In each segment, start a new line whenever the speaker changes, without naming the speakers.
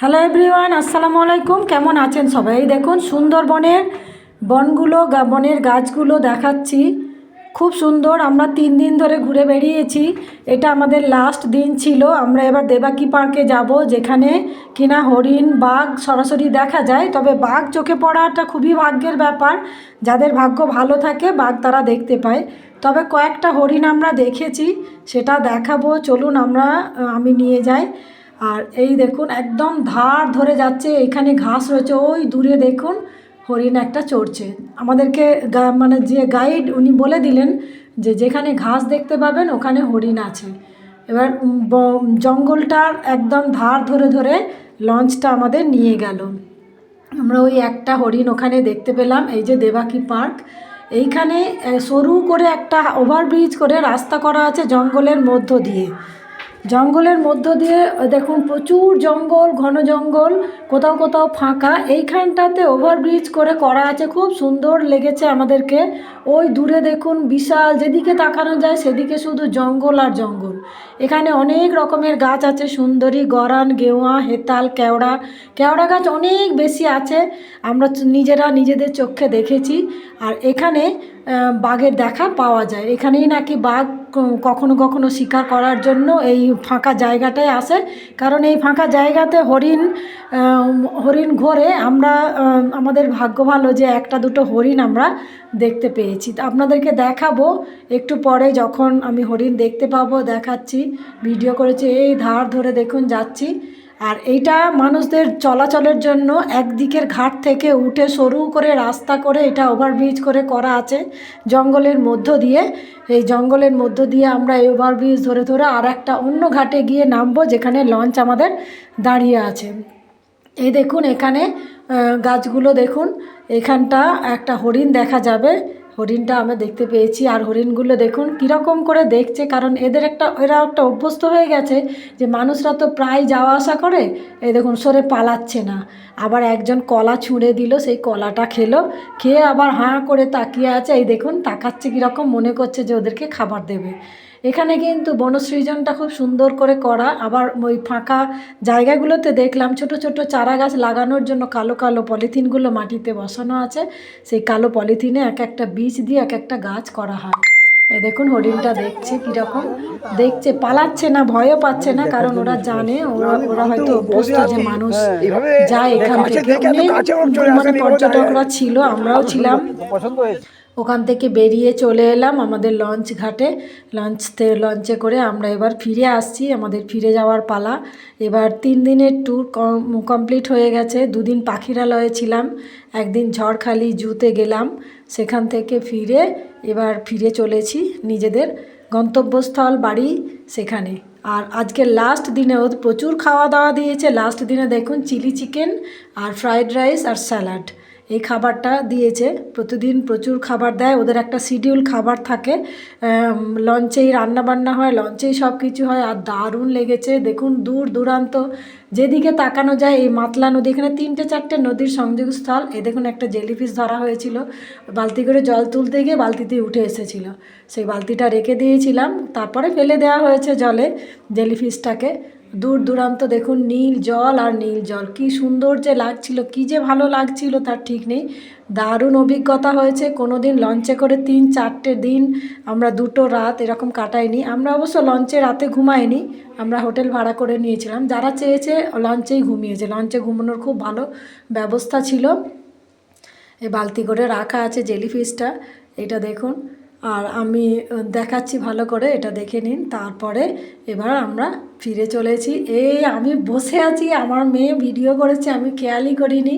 Hello everyone আসসালামু আলাইকুম কেমন আছেন সবাই? দেখুন, সুন্দরবনের বনগুলো বনের গাছগুলো দেখাচ্ছি। খুব সুন্দর, আমরা তিন দিন ধরে ঘুরে বেরিয়েছি। এটা আমাদের লাস্ট দিন ছিল। আমরা এবার দেবাকি পার্কে যাব, যেখানে কিনা হরিণ, বাঘ সরাসরি দেখা যায়। তবে বাঘ চোখে পড়াটা খুবই ভাগ্যের ব্যাপার। যাদের ভাগ্য ভালো থাকে, বাঘ তারা দেখতে পায়। তবে কয়েকটা হরিণ আমরা দেখেছি, সেটা দেখাবো। চলুন আমরা আমি নিয়ে যাই। আর এই দেখুন, একদম ধার ধরে যাচ্ছে, এখানে ঘাস রয়েছে। ওই দূরে দেখুন, হরিণ একটা চড়ছে। আমাদেরকে মানে যে গাইড উনি বলে দিলেন যে যেখানে ঘাস দেখতে পাবেন, ওখানে হরিণ আছে। এবার জঙ্গলটার একদম ধার ধরে ধরে লঞ্চটা আমাদের নিয়ে গেল। আমরা ওই একটা হরিণ ওখানে দেখতে পেলাম, এই যে দেবাকি পার্ক। এইখানে সরু করে একটা ওভারব্রিজ করে রাস্তা করা আছে জঙ্গলের মধ্য দিয়ে। জঙ্গলের মধ্য দিয়ে দেখুন, প্রচুর জঙ্গল, ঘন জঙ্গল, কোথাও কোথাও ফাঁকা। এইখানটাতে ওভারব্রিজ করে করা আছে, খুব সুন্দর লেগেছে আমাদেরকে। ওই দূরে দেখুন, বিশাল, যেদিকে তাকানো যায় সেদিকে শুধু জঙ্গল আর জঙ্গল। এখানে অনেক রকমের গাছ আছে, সুন্দরী, গরান, গেওয়া, হেতাল, কেওড়া। কেওড়া গাছ অনেক বেশি আছে, আমরা নিজেরা নিজেদের চোখে দেখেছি। আর এখানে বাঘের দেখা পাওয়া যায়। এখানেই নাকি বাঘ কখনো কখনো শিকার করার জন্য এই ফাঁকা জায়গাটায় আসে। কারণ এই ফাঁকা জায়গাতে হরিণ হরিণ ঘোরে। আমরা আমাদের ভাগ্য ভালো যে একটা দুটো হরিণ আমরা দেখতে পেয়েছি। আপনাদেরকে দেখাবো। একটু পরে যখন আমি হরিণ দেখতে পাবো, দেখাচ্ছি, ভিডিও করেছি, এই ধার ধরে দেখুন, যাচ্ছি। আর এইটা মানুষদের চলাচলের জন্য একদিকের ঘাট থেকে উঠে সরু করে রাস্তা করে এটা ওভারব্রিজ করে করা আছে জঙ্গলের মধ্য দিয়ে। এই জঙ্গলের মধ্য দিয়ে আমরা এই ওভারব্রিজ ধরে ধরে আর একটা অন্য ঘাটে গিয়ে নামবো যেখানে লঞ্চ আমাদের দাঁড়িয়ে আছে। এই দেখুন এখানে গাছগুলো দেখুন, এখানটা একটা হরিণ দেখা যাবে। হরিণটা আমরা দেখতে পেয়েছি আর হরিণগুলো দেখুন কীরকম করে দেখছে, কারণ এদের একটা, এরা একটা অভ্যস্ত হয়ে গেছে যে মানুষরা তো প্রায় যাওয়া আসা করে, এই দেখুন সরে পালাচ্ছে না। আবার একজন কলা ছুঁড়ে দিল, সেই কলাটা খেলো, খেয়ে আবার হাঁ করে তাকিয়ে আছে, এই দেখুন তাকাচ্ছে কীরকম, মনে করছে যে ওদেরকে খাবার দেবে। এখানে কিন্তু বনসৃজনটা খুব সুন্দর করে করা, আবার ওই ফাঁকা জায়গাগুলোতে দেখলাম ছোট ছোট চারা গাছ লাগানোর জন্য কালো কালো পলিথিনগুলো মাটিতে বসানো আছে। সেই কালো পলিথিনে এক একটা বীজ দিয়ে এক একটা গাছ করা হয়। এ দেখুন হরিণটা দেখছে কীরকম। দেখছে পালাচ্ছে না ভয়ও পাচ্ছে না কারণ ওরা জানে ওরা ওরা হয়তো অভ্যস্ত যে মানুষ যায় এখান থেকে। অনেক মানে পর্যটকরা ছিল আমরাও ছিলাম।
পছন্দ হয়েছে।
ওখান থেকে বেরিয়ে চলে এলাম আমাদের লঞ্চ ঘাটে। লঞ্চ লঞ্চে করে আমরা এবার ফিরে আসছি আমাদের ফিরে যাওয়ার পালা। এবার তিন দিনের ট্যুর কমপ্লিট হয়ে গেছে। দুদিন পাখিরালয়ে ছিলাম। একদিন ঝড়খালি জুতে গেলাম। সেখান থেকে ফিরে এবার ফিরে চলেছি নিজেদের গন্তব্যস্থল বাড়ি সেখানে। আর আজকে লাস্ট দিনে ও প্রচুর খাওয়া দাওয়া দিয়েছে। লাস্ট দিনে দেখুন চিলি চিকেন আর ফ্রায়েড রাইস আর স্যালাড এই খাবারটা দিয়েছে। প্রতিদিন প্রচুর খাবার দেয়। ওদের একটা শিডিউল খাবার থাকে। লঞ্চেই রান্না বান্না হয় লঞ্চেই সব কিছু হয়। আর দারুণ লেগেছে। দেখুন, দূর দূরান্ত। যেদিকে তাকানো যায়, এই মাতলা নদী, এখানে তিনটে চারটে নদীর সংযোগস্থল। এ দেখুন, একটা জেলিফিশ ধরা হয়েছিল। বালতি করে জল তুলতে গিয়ে বালতিতে উঠে এসেছিল। সেই বালতিটা রেখে দিয়েছিলাম। তারপরে ফেলে দেওয়া হয়েছে জলে জেলিফিশটাকে দূর দূরান্ত দেখুন, নীল জল আর নীল জল। কি সুন্দর যে লাগছিল, কি যে ভালো লাগছিল, তার ঠিক নেই। দারুণ অভিজ্ঞতা হয়েছে। কোনো দিন লঞ্চে করে তিন চারটে দিন আমরা দুটো রাত এরকম কাটাইনি। আমরা অবশ্য লঞ্চে রাতে ঘুমাইনি, আমরা হোটেল ভাড়া করে নিয়েছিলাম। যারা চেয়েছে লঞ্চেই ঘুমিয়েছে। লঞ্চে ঘুমানোর খুব ভালো ব্যবস্থা ছিল। এই বালতি করে রাখা আছে জেলিফিশটা। এটা দেখুন আর আমি দেখাচ্ছি ভালো করে, এটা দেখে নিন। তারপরে এবার আমরা ফিরে চলেছি। এই আমি বসে আছি, আমার মেয়ে ভিডিও করেছে, আমি খেয়ালই করিনি।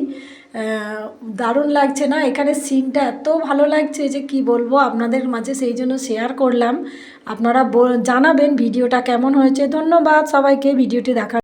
দারুণ লাগছে না? এখানে সিনটা এত ভালো লাগছে যে কি বলব, আপনাদের মাঝে সেই জন্য শেয়ার করলাম। আপনারা জানাবেন ভিডিওটা কেমন হয়েছে। ধন্যবাদ সবাইকে, ভিডিওটি দেখার